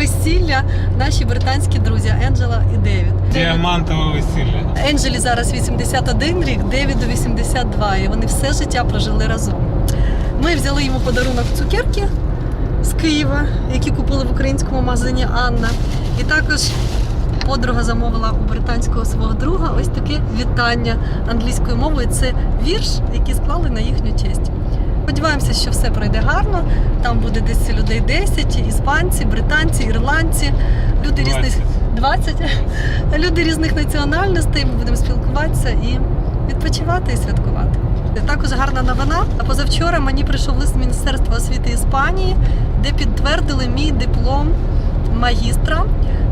весілля наші британські друзі Енджела і Девід. Діамантове весілля. Енджелі зараз 81 рік, Девіду 82, і вони все життя прожили разом. Ми взяли йому подарунок цукерки з Києва, які купили в українському магазині Анна. І також подруга замовила у британського свого друга ось таке вітання англійською мовою. Це вірш, який склали на їхню честь. Сподіваємося, що все пройде гарно. Там буде десь людей 10, іспанці, британці, ірландці, люди різних 20 люди різних національностей. Ми будемо спілкуватися і відпочивати і святкувати. Також гарна новина. Позавчора мені прийшов лист з Міністерства освіти Іспанії, де підтвердили мій диплом магістра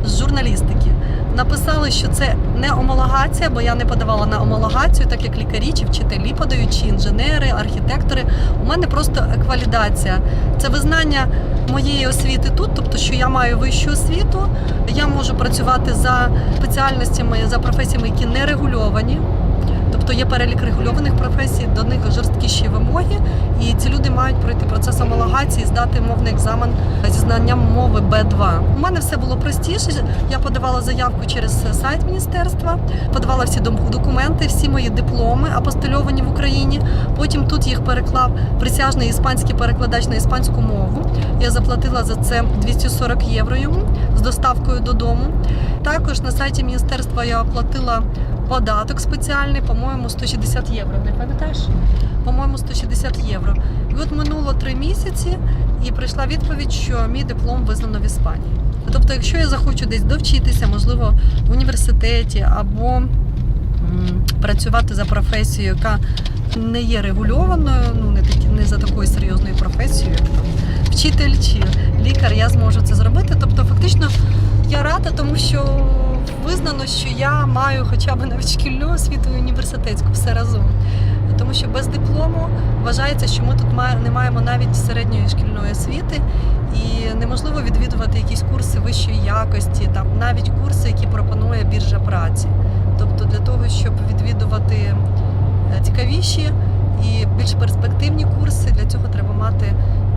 з журналістики. Написали, що це не омологація, бо я не подавала на омологацію, так як лікарі чи вчителі подають, чи інженери, архітектори. У мене просто еквалідація. Це визнання моєї освіти тут, тобто, що я маю вищу освіту, я можу працювати за спеціальностями, за професіями, які не регульовані. Тобто є перелік регульованих професій, до них жорсткіші вимоги, і ці люди мають пройти процес homологації, здати мовний екзамен зі знанням мови Б2. У мене все було простіше. Я подавала заявку через сайт міністерства, подавала всі документи, всі мої дипломи апостильовані в Україні. Потім тут їх переклав присяжний іспанський перекладач на іспанську мову. Я заплатила за це 240 євро йому з доставкою додому. Також на сайті міністерства я оплатила податок спеціальний, по-моєму, 160 євро. Не пам'ятаєш? По-моєму, 160 євро. І от минуло три місяці, і прийшла відповідь, що мій диплом визнано в Іспанії. Тобто, якщо я захочу десь довчитися, можливо, в університеті або працювати за професією, яка не є регульованою, ну не такі не за такою серйозною професією, як там вчитель чи лікар, я зможу це зробити. Тобто, фактично, я рада, тому що визнано, що я маю хоча б навіть шкільну освіту і університетську все разом. Тому що без диплому вважається, що ми тут не маємо навіть середньої шкільної освіти, і неможливо відвідувати якісь курси вищої якості, там навіть курси, які пропонує біржа праці. Тобто для того, щоб відвідувати е, цікавіші і більш перспективні курси, для цього треба мати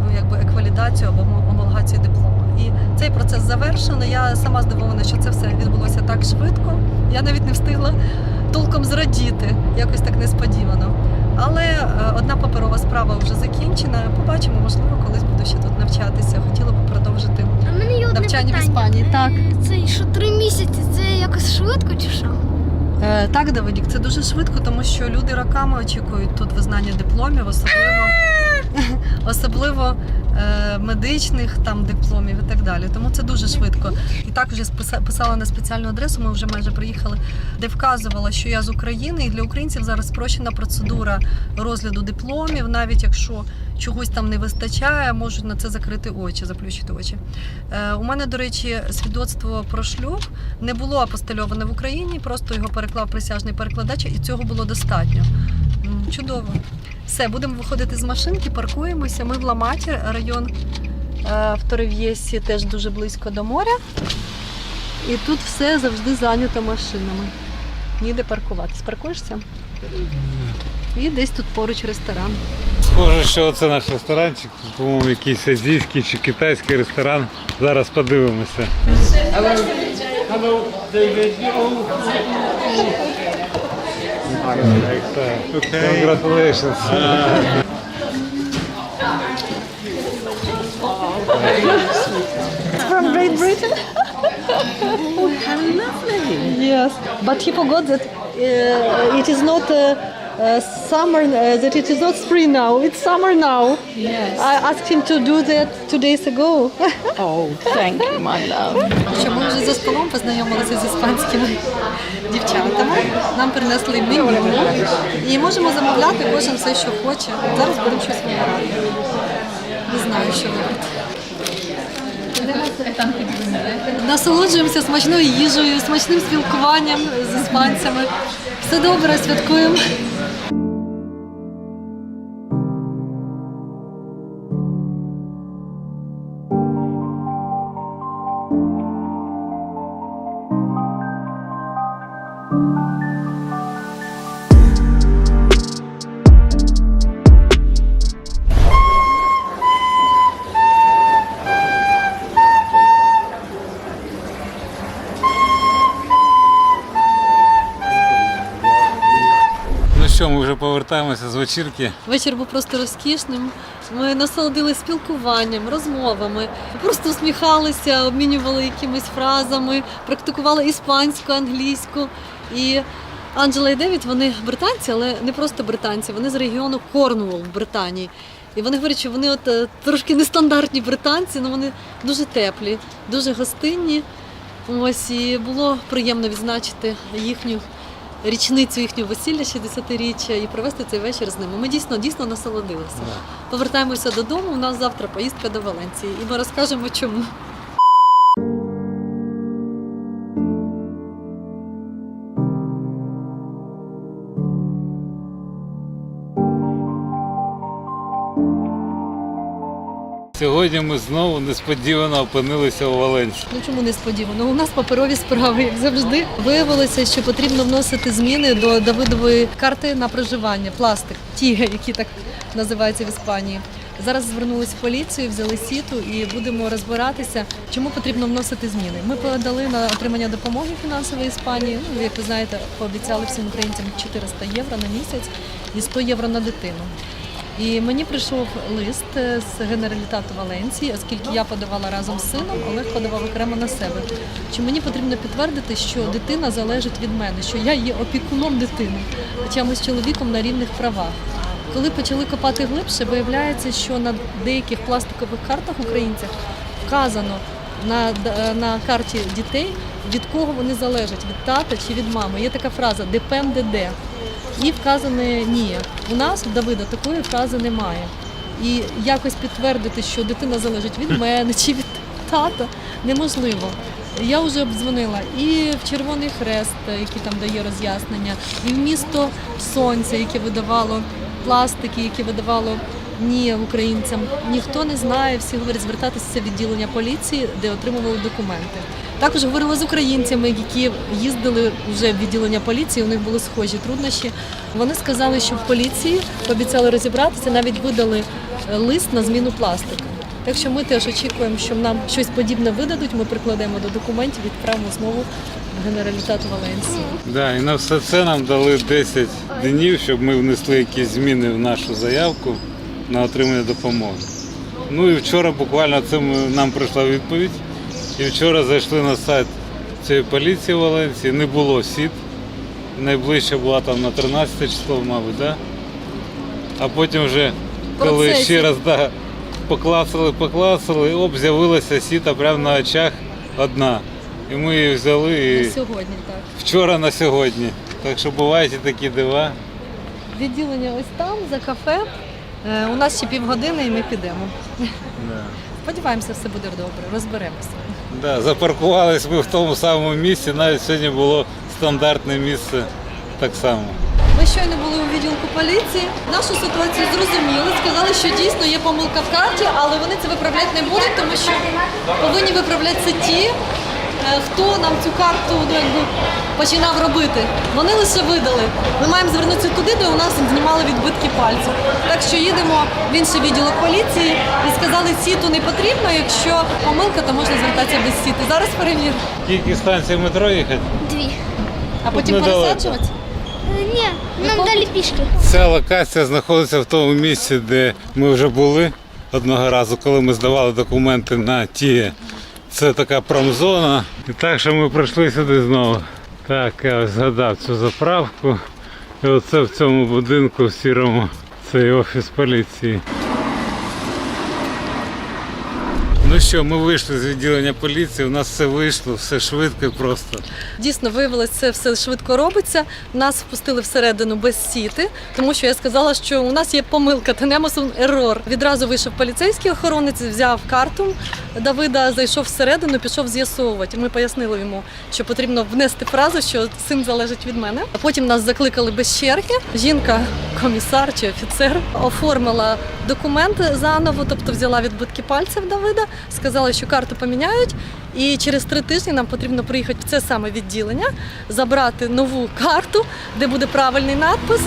ну, якби еквалідацію або мо- homологацію диплома. І цей процес завершено. Я сама здивована, що це все відбулося так швидко. Я навіть не встигла толком зрадіти, якось так несподівано. Але е, одна паперова справа вже закінчена. Побачимо, можливо, колись буду ще тут навчатися. Хотіла б продовжити. А мене є Навчання в. Іспанії, так. Е, Це що три місяці? Це якось швидко чи що? Е, Так, Давидік, це дуже швидко, тому що люди роками очікують тут визнання дипломів, особливо особливо е, медичних там дипломів і так далі. Тому це дуже швидко. І також я писала на спеціальну адресу. Ми вже майже приїхали, де вказувала, що я з України, і для українців зараз спрощена процедура розгляду дипломів, навіть якщо чогось там не вистачає, можуть на це закрити очі, заплющити очі. Е, у мене, до речі, свідоцтво про шлюб не було апостильоване в Україні, просто його переклав присяжний перекладач, і цього було достатньо. Чудово. Все, будемо виходити з машинки, паркуємося. Ми в Ламаті, район е, в Торев'єсі теж дуже близько до моря. І тут все завжди зайнято машинами. Ніде паркуватись. Паркуєшся? І десь тут поруч ресторан. Схоже, що це наш ресторанчик, по-моєму, якийсь азійський чи китайський ресторан. Зараз подивимося. Hello, David. Congratulations. From Great Britain? How lovely! Yes, but he forgot that uh, it is not uh, uh, summer, uh, that it is not spring now, it's summer now. Yes. I asked him to do that two days ago. Oh, thank you, my love. Що ми вже за столом познайомилися з іспанськими дівчатами. Нам принесли меню і можемо замовляти кожен все, що хоче. Зараз будемо щось вибирати. Не знаю, що вибрати. Насолоджуємося смачною їжею, смачним спілкуванням з іспанцями. Все добре, святкуємо. Вечірки. Вечір був просто розкішним. Ми насолодилися спілкуванням, розмовами, просто усміхалися, обмінювали якимись фразами, практикували іспанську, англійську. І Анджела і Девід, вони британці, але не просто британці, вони з регіону Корнуолл в Британії. І вони говорять, що вони от е, трошки нестандартні британці, але вони дуже теплі, дуже гостинні. Ось і було приємно відзначити їхню річницю їхнього весілля, 60-річчя, і провести цей вечір з ними. Ми дійсно дійсно насолодилися. Повертаємося додому. У нас завтра поїздка до Валенції, і ми розкажемо, чому. Сьогодні ми знову несподівано опинилися у Валенсії. Ну чому несподівано? У нас паперові справи, як завжди. Виявилося, що потрібно вносити зміни до Давидової карти на проживання, пластик, ті, які так називаються в Іспанії. Зараз звернулись в поліцію, взяли сіту і будемо розбиратися, чому потрібно вносити зміни. Ми подали на отримання допомоги фінансової Іспанії. Ну, як ви знаєте, пообіцяли всім українцям 400 євро на місяць і 100 євро на дитину. І мені прийшов лист е, з генералітату Валенції, оскільки я подавала разом з сином, Олег подавав окремо на себе. Що мені потрібно підтвердити, що дитина залежить від мене, що я є опікуном дитини, хоча ми з чоловіком на рівних правах. Коли почали копати глибше, виявляється, що на деяких пластикових картах українців вказано на, на карті дітей, від кого вони залежать, від тата чи від мами. Є така фраза «депенде де». І вказане ні. У нас в Давида такої фрази немає. І якось підтвердити, що дитина залежить від мене чи від тата, неможливо. Я вже обдзвонила і в Червоний Хрест, який там дає роз'яснення, і в місто Сонця, яке видавало пластики, яке видавало ні українцям. Ніхто не знає, всі говорять звертатися в відділення поліції, де отримували документи. Також говорила з українцями, які їздили вже в відділення поліції. У них були схожі труднощі. Вони сказали, що в поліції пообіцяли розібратися, навіть видали е, лист на зміну пластика. Так що ми теж очікуємо, що нам щось подібне видадуть. Ми прикладемо до документів, відправимо знову в генералітат Валенції. Да, і на все це нам дали 10 днів, щоб ми внесли якісь зміни в нашу заявку на отримання допомоги. Ну і вчора буквально це нам прийшла відповідь. І вчора зайшли на сайт цієї поліції в Валенції, не було сіт. Найближча була там на 13 число, мабуть, да? а потім вже, коли Процесі. ще раз да, поклацали, поклацали, оп, з'явилася сіта прямо на очах одна. І ми її взяли і На сьогодні так. вчора на сьогодні. Так що бувають і такі дива. Відділення ось там за кафе. Е, У нас ще півгодини і ми підемо. Сподіваємося, все буде добре, розберемося. Да, запаркувались ми в тому самому місці, навіть сьогодні було стандартне місце так само. Ми щойно були у відділку поліції. Нашу ситуацію зрозуміли. Сказали, що дійсно є помилка в карті, але вони це виправляти не будуть, тому що повинні виправлятися ті, хто нам цю карту ну, якби, починав робити. Вони лише видали. Ми маємо звернутися туди, де у нас знімали відбитки пальців. Так що їдемо в інший відділок поліції і сказали, сіту не потрібно. Якщо помилка, то можна звертатися без сіти. Зараз перевіримо. Скільки станцій метро їхати? Дві. А потім недалеко. пересаджуватися. Е, Ні, нам далі пішки. Ця локація знаходиться в тому місці, де ми вже були одного разу, коли ми здавали документи на ті. Це така промзона. І так що ми прийшли сюди знову. Так, я згадав цю заправку. І оце в цьому будинку в сірому цей офіс поліції. Ну що, ми вийшли з відділення поліції, у нас все вийшло, все швидко і просто. Дійсно, виявилося, це все швидко робиться. Нас впустили всередину без сіти, тому що я сказала, що у нас є помилка, тенемосон ерор. Відразу вийшов поліцейський охоронець, взяв карту Давида, зайшов всередину, пішов з'ясовувати. Ми пояснили йому, що потрібно внести фразу, що син залежить від мене. Потім нас закликали без черги. Жінка, комісар чи офіцер, оформила документи заново, тобто взяла відбитки пальців Давида, сказала, що карту поміняють. І через три тижні нам потрібно приїхати в це саме відділення, забрати нову карту, де буде правильний надпис,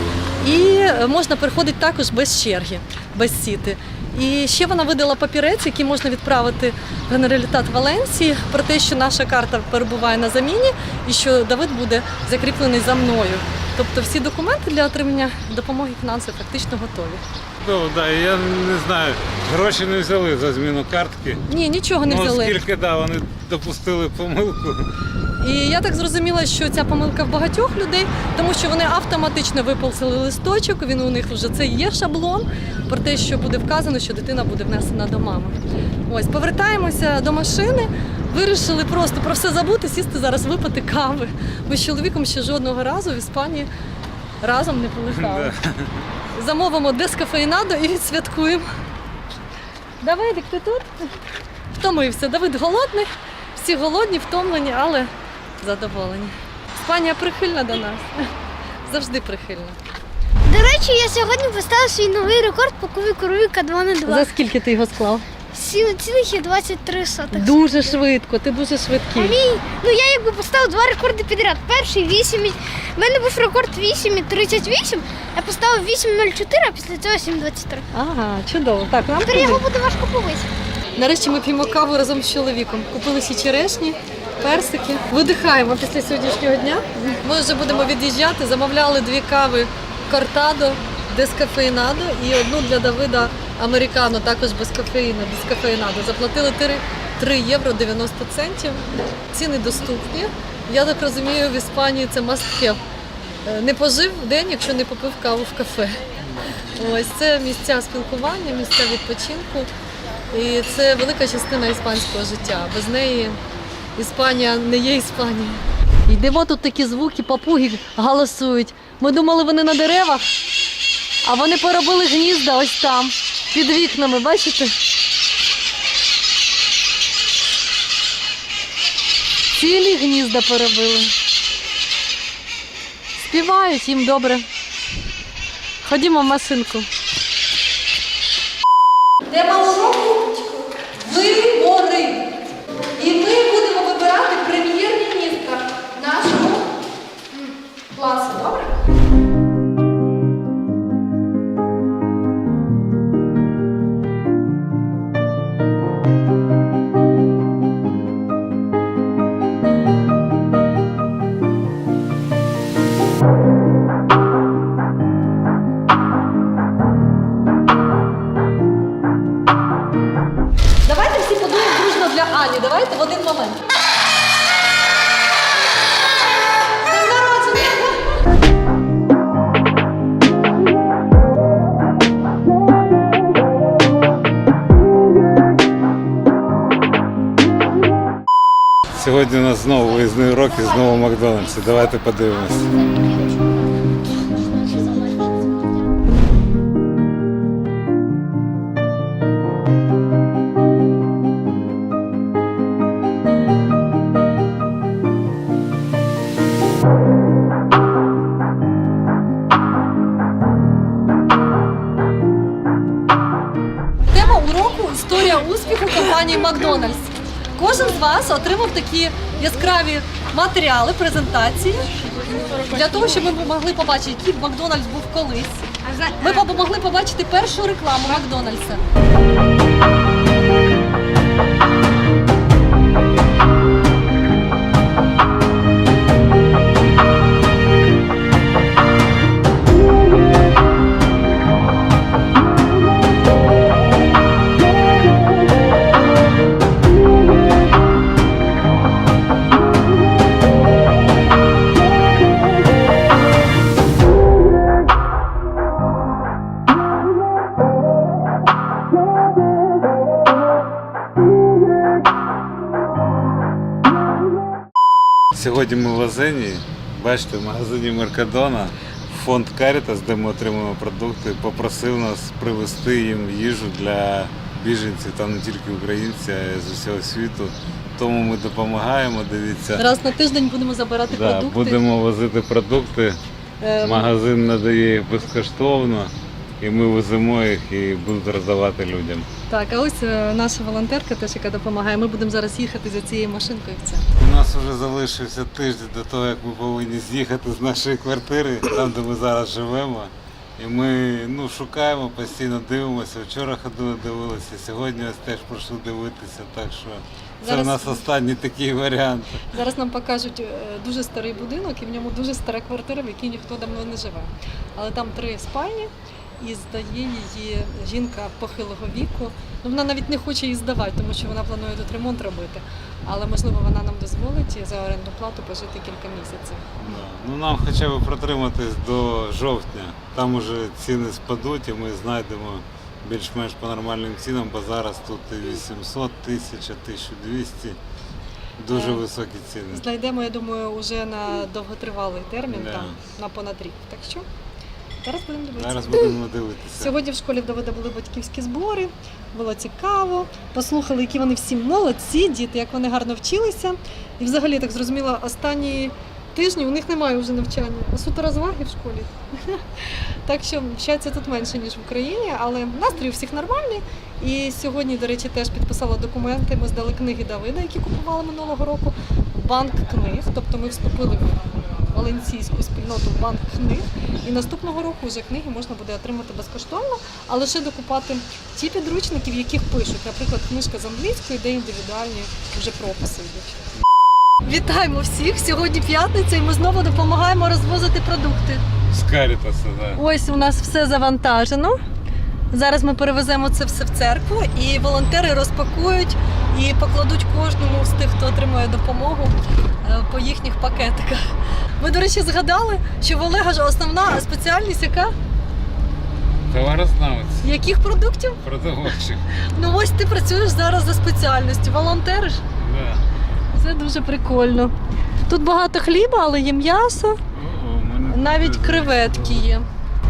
і е, можна приходити також без черги, без сіти. І ще вона видала папірець, який можна відправити в Генералітат Валенсії про те, що наша карта перебуває на заміні і що Давид буде закріплений за мною. Тобто всі документи для отримання допомоги фінансової фактично готові. Ну, да, я не знаю, гроші не взяли за зміну картки. Ні, нічого не ну, взяли. оскільки да, вони допустили помилку. І я так зрозуміла, що ця помилка в багатьох людей, тому що вони автоматично виползили листочок. Він у них вже це є шаблон про те, що буде вказано, що дитина буде внесена до мами. Ось повертаємося до машини. Вирішили просто про все забути, сісти зараз випити кави. Ми з чоловіком ще жодного разу в Іспанії разом не полишали. Замовимо дескафеїнадо і відсвяткуємо. Давидик, ти тут? Втомився. Давид голодний, всі голодні, втомлені, але задоволені. Іспанія прихильна до нас. Завжди прихильна. До речі, я сьогодні поставив свій новий рекорд по кубі коровіка 2 на 2. За скільки ти його склав? 7,23 сотих. Дуже швидко, ти дуже А швидкий. мій, ну я якби поставив два рекорди підряд. Перший 8. і- В мене був рекорд 8,38, я поставив 8,04, а після цього 7,23. Ага, чудово. Так, нам Тепер його буде важко побити. Нарешті ми п'ємо каву разом з чоловіком. Купили ще черешні, персики. Видихаємо після сьогоднішнього дня. Ми вже будемо від'їжджати. Замовляли дві кави Кортадо, дескафеїнадо і одну для Давида Американо, також без кофеїну, без кафеїнадо. Заплатили 3, 3 євро 90 центів. Ціни доступні. Я так розумію, в Іспанії це. Е, Не пожив день, якщо не попив каву в кафе. Ось це місця спілкування, місця відпочинку. І це велика частина іспанського життя. Без неї Іспанія не є Іспанія. Йдемо тут такі звуки, папуги галасують. Ми думали, вони на деревах, а вони поробили гнізда ось там, під вікнами, бачите? Цілі гнізда поробили. Співають їм добре. Ходімо в машинку. Тема уроку знову Давайте подивимось. Тема уроку історія успіху компанії Макдональдс. Кожен з вас отримав такі яскраві матеріали, презентації для того, щоб ми могли побачити, який Макдональдс був колись. Ми могли побачити першу рекламу Макдональдса. Бачите, в магазині Меркадона, фонд Карітас, де ми отримуємо продукти, попросив нас привезти їм їжу для біженців, там не тільки українці, а й з усього світу. Тому ми допомагаємо, дивіться. Раз на тиждень будемо забирати Да, продукти. будемо возити продукти. Е, Магазин надає їх безкоштовно, і ми веземо їх і будуть роздавати людям. Так, а ось е, наша волонтерка теж, яка допомагає. Ми будемо зараз їхати за цією машинкою в це. У нас вже залишився тиждень до того, як ми повинні з'їхати з нашої квартири, там, де ми зараз живемо. І ми ну, шукаємо, постійно дивимося. Вчора ходили, дивилися, сьогодні ось теж прийшли дивитися, так що це Зараз- у нас останній такий варіант. Зараз нам покажуть е, дуже старий будинок, і в ньому дуже стара квартира, в якій ніхто давно не живе. Але там три спальні, і здає її жінка похилого віку. Ну вона навіть не хоче її здавати, тому що вона планує тут ремонт робити. Але можливо вона нам дозволить за оренду плату пожити кілька місяців. Да. Ну нам хоча б протриматись до жовтня. Там уже ціни спадуть і ми знайдемо більш-менш по нормальним цінам, бо зараз тут і 800, 1000, 1200. Дуже Е, високі ціни. Знайдемо, я думаю, уже на довготривалий термін, Да. там на понад рік. Так що зараз будемо дивитися. Зараз будемо дивитися. Сьогодні в школі в Давида були батьківські збори, було цікаво. Послухали, які вони всі молодці, діти, як вони гарно вчилися. І взагалі так зрозуміла, останні тижні у них немає вже навчання, а суто розваги в школі. Так що вчаться тут менше, ніж в Україні, але настрій у всіх нормальний. І сьогодні, до речі, теж підписала документи. Ми здали книги Давида, які купували минулого року, банк книг. Тобто ми вступили в валенційську спільноту в банк книг. І наступного року вже книги можна буде отримати безкоштовно, а лише докупати ті підручники, в яких пишуть, наприклад, книжка з англійської, де індивідуальні вже прописи йдуть. Вітаємо всіх! Сьогодні п'ятниця, і ми знову допомагаємо розвозити продукти. З Карітаса, так. Ось у нас все завантажено. Зараз ми перевеземо це все в церкву, і волонтери розпакують і покладуть кожному з тих, хто отримує допомогу е, по їхніх пакетиках. Ви, до речі, згадали, що в Олега ж основна спеціальність яка? Товарознавець, Яких продуктів? продавочик. Ну ось ти працюєш зараз за спеціальністю. Волонтериш? Да. Це дуже прикольно. Тут багато хліба, але є м'ясо, О, у мене навіть тут креветки є.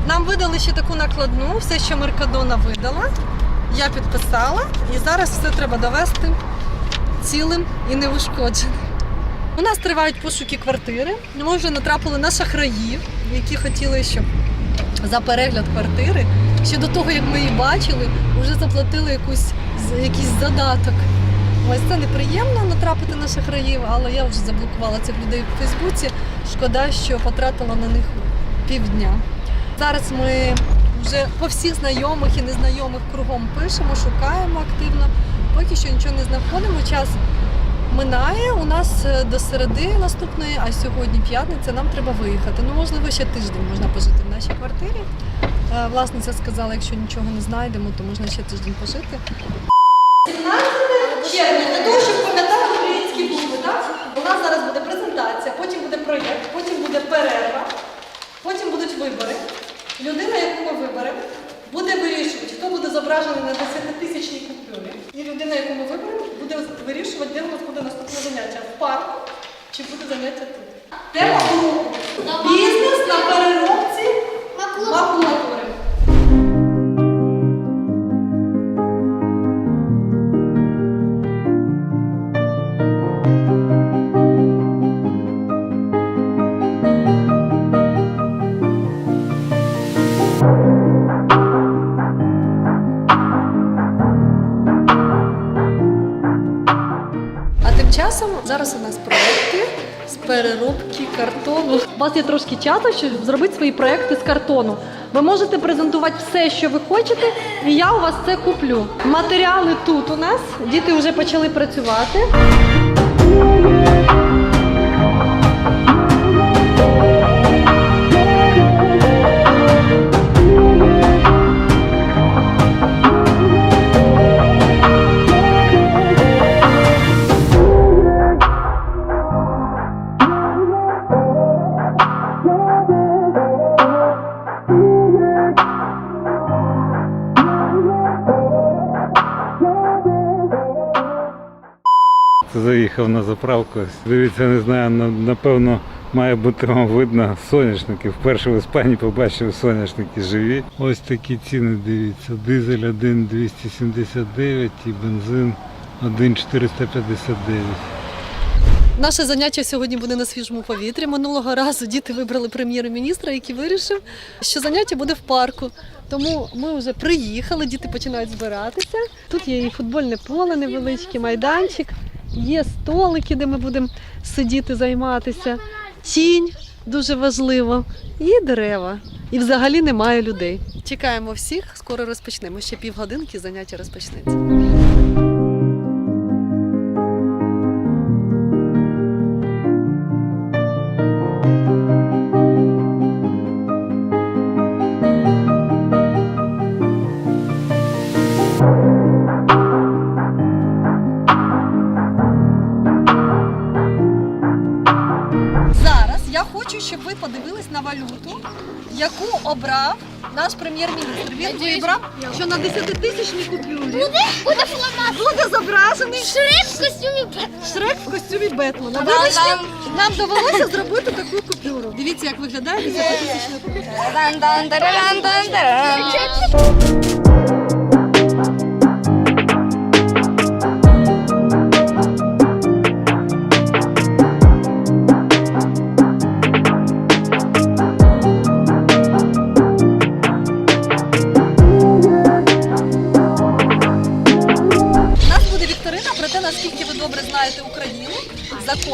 Нам видали ще таку накладну, все, що Меркадона видала. Я підписала, і зараз все треба довести цілим і неушкодженим. У нас тривають пошуки квартири. Ми вже натрапили на шахраїв, які хотіли, щоб за перегляд квартири, ще до того, як ми її бачили, вже заплатили якусь, якийсь задаток. Ось це неприємно натрапити на шахраїв, але я вже заблокувала цих людей в Фейсбуці. Шкода, що потратила на них півдня. Зараз ми вже по всіх знайомих і незнайомих кругом пишемо, шукаємо активно. Поки що нічого не знаходимо. Час минає у нас е, до середи наступної, а сьогодні п'ятниця, нам треба виїхати. Ну, можливо, ще тиждень можна пожити в нашій квартирі. Е, Власниця сказала, якщо нічого не знайдемо, то можна ще тиждень пожити. 17 червня, для того, щоб пам'ятати українські букви, так? У нас зараз буде презентація, потім буде проєкт, потім буде перерва, потім будуть вибори. Людина, яку ми виберемо, буде вирішувати, хто буде зображений на 10-тисячній купюрі. І людина, яку ми виберемо, буде вирішувати, де у нас буде наступне заняття в парку чи буде заняття тут. Тема уроку. Вас є трошки часу, щоб зробити свої проекти з картону. Ви можете презентувати все, що ви хочете, і я у вас це куплю. Матеріали тут у нас. Діти вже почали працювати. Заправку. Дивіться, не знаю, напевно, має бути вам видно соняшники. Вперше в Іспанії побачив соняшники живі. Ось такі ціни, дивіться. Дизель 1,279 і бензин 1,459. Наше заняття сьогодні буде на свіжому повітрі. Минулого разу діти вибрали прем'єр-міністра, який вирішив, що заняття буде в парку. Тому ми вже приїхали, діти починають збиратися. Тут є і футбольне поле, невеличкий майданчик, є столики, де ми будемо сидіти, займатися. Тінь дуже важливо. І дерева. і взагалі немає людей. Чекаємо всіх, скоро розпочнемо. Ще півгодинки заняття розпочнеться. На валюту, яку обрав наш прем'єр-міністр. Він вибрав, що на 10-тисячній купюрі Буде фломастер. буде зображений Шрек в костюмі Бетмена. Шрек в костюмі Бетмена. Вибачте, нам довелося зробити таку купюру. Дивіться, як виглядає 10-тисячна купюра. У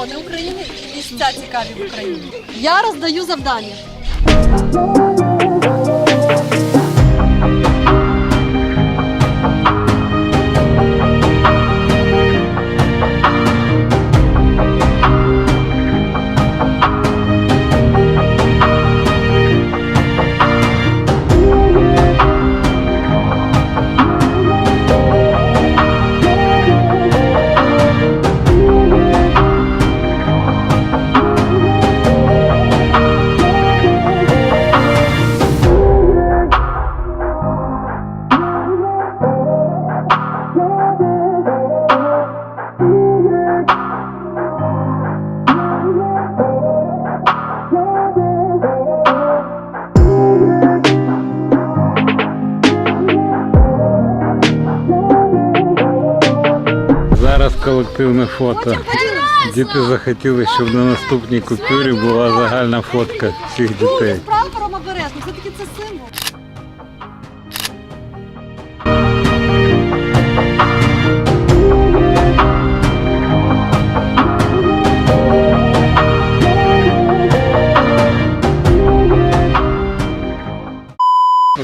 закони України і місця цікаві в Україні. Я роздаю завдання. Колективне фото. Діти захотіли, щоб на наступній купюрі була загальна фотка всіх дітей. Прапором обережно, все-таки це символ.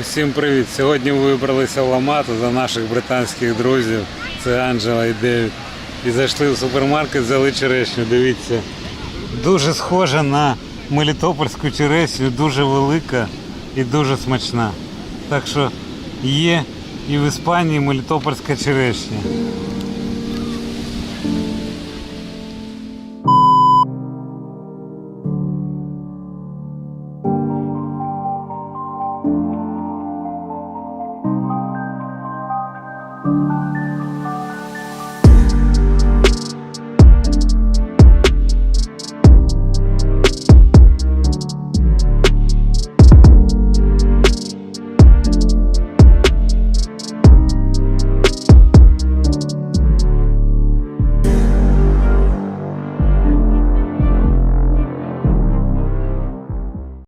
Усім привіт! Сьогодні вибралися в Ламату за наших британських друзів. Це Анджела і Девід. І зайшли в супермаркет, взяли черешню. Дивіться. Дуже схожа на мелітопольську черешню, дуже велика і дуже смачна. Так що є і в Іспанії мелітопольська черешня.